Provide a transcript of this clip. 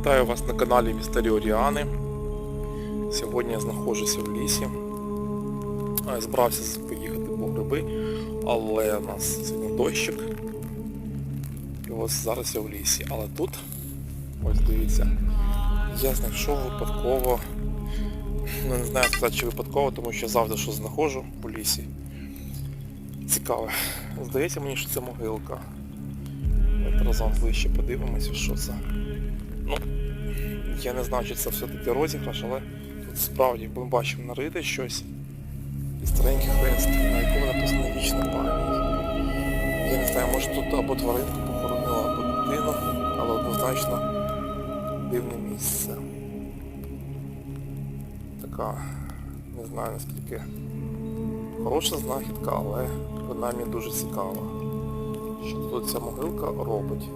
Вітаю вас на каналі Містері Оріани. Сьогодні я знаходжуся в лісі. Е, Збирався поїхати по гриби, але у нас сьогодні дощик. І ось зараз я в лісі. Але тут, ось дивіться, я знайшов випадково. Ну не знаю сказати, чи випадково, тому що завжди щось знаходжу у лісі. Цікаве. Здається мені, що це могилка. Давайте разом ближче подивимося, що це. Ну, я не знаю, чи це все-таки розіграш, але тут справді ми бачимо нарите щось. І старенький хрест, на якому написано вічна пам'ять. Я не знаю, може тут або тваринку похоронила, або дитину, але однозначно дивне місце. Така, не знаю наскільки хороша знахідка, але принаймні дуже цікава. Що тут ця могилка робить.